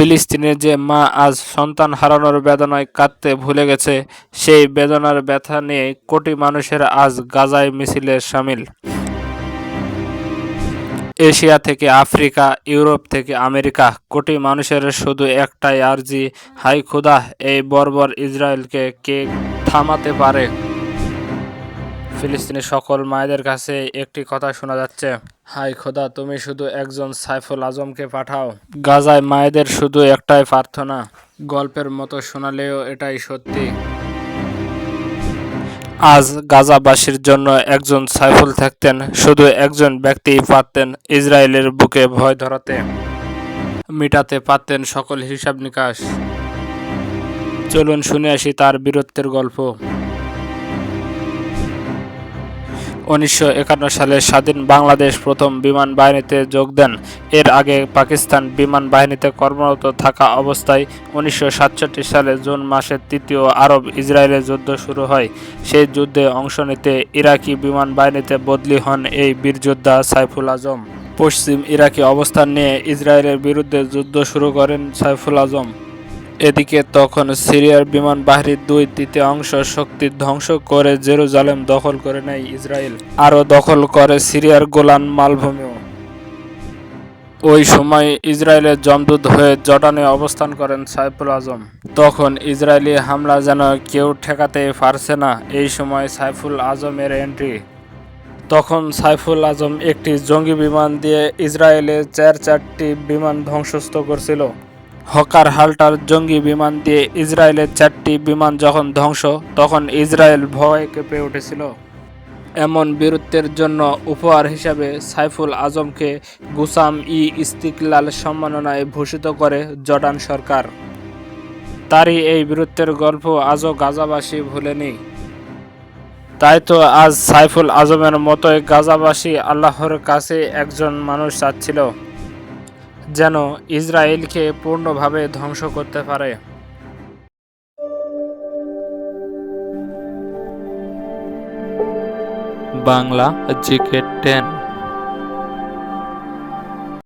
ফিলিস্তিনের যে মা আজ সন্তান হারানোর বেদনায় কাঁদতে ভুলে গেছে, সেই বেদনার ব্যথা নিয়ে কোটি মানুষের আজ গাজায় মিছিলে সামিল। এশিয়া থেকে আফ্রিকা, ইউরোপ থেকে আমেরিকা, কোটি মানুষের শুধু একটাই আর্জি, হাই খুদা, এই বর্বর ইসরায়েলকে কে থামাতে পারে? ফিলিস্তিনের সকল মায়েদের কাছে একটি কথা শোনা যাচ্ছে। হাই খোদা, তুমি শুধু একজন সাইফুল আজমকে পাঠাও। গাজায় মায়েদের শুধু একটাই প্রার্থনা, গল্পের মতো শোনালেও এটাই সত্যি। আজ গাজাবাসীর জন্য একজন সাইফুল থাকতেন, শুধু একজন ব্যক্তি পারতেন ইসরায়েলের বুকে ভয় ধরাতে। মিটাতে পারতেন সকল হিসাব নিকাশ চলুন শুনে আসি তার বীরত্বের গল্প। উনিশশো একান্ন সালে স্বাধীন বাংলাদেশ প্রথম বিমান বাহিনীতে যোগ দেন। এর আগে পাকিস্তান বিমান বাহিনীতে কর্মরত থাকা অবস্থায় উনিশশো সাতষট্টি সালে জুন মাসে তৃতীয় আরব ইসরায়েলের যুদ্ধ শুরু হয়। সেই যুদ্ধে অংশ নিতে ইরাকি বিমান বাহিনীতে বদলি হন এই বীরযোদ্ধা সাইফুল আজম। পশ্চিম ইরাকি অবস্থান নিয়ে ইসরায়েলের বিরুদ্ধে যুদ্ধ শুরু করেন সাইফুল আজম। এদিকে তখন সিরিয়ার বিমান বাহিনীর দুই তৃতীয় অংশ শক্তি ধ্বংস করে জেরুজালেম দখল করে নেয় ইসরায়েল, আরও দখল করে সিরিয়ার গোলান মালভূমিও। ওই সময় ইসরায়েলের জমদূত হয়ে জর্ডানে অবস্থান করেন সাইফুল আজম। তখন ইসরায়েলি হামলা যেন কেউ ঠেকাতে পারছে না, এই সময় সাইফুল আজমের এন্ট্রি তখন সাইফুল আজম একটি জঙ্গি বিমান দিয়ে ইসরায়েলের চার চারটি বিমান ধ্বংসস্থ করছিল। হকার হাল্টার জঙ্গি বিমান দিয়ে ইসরায়েলের চারটি বিমান যখন ধ্বংস, তখন ইসরায়েল ভয়ে কেঁপে উঠেছিল। এমন বীরত্বের জন্য উপহার হিসাবে সাইফুল আজমকে গুসাম ই ইস্তিকলাল সম্মাননায় ভূষিত করে জর্ডান সরকার। তারই এই বীরত্বের গল্প আজও গাজাবাসী ভুলেনি। তাই তো আজ সাইফুল আজমের মতোই গাজাবাসী আল্লাহর কাছে একজন মানুষ চাচ্ছিল। যেন ইসরায়েলকে পূর্ণভাবে ধ্বংস করতে পারে। Bangla GK ten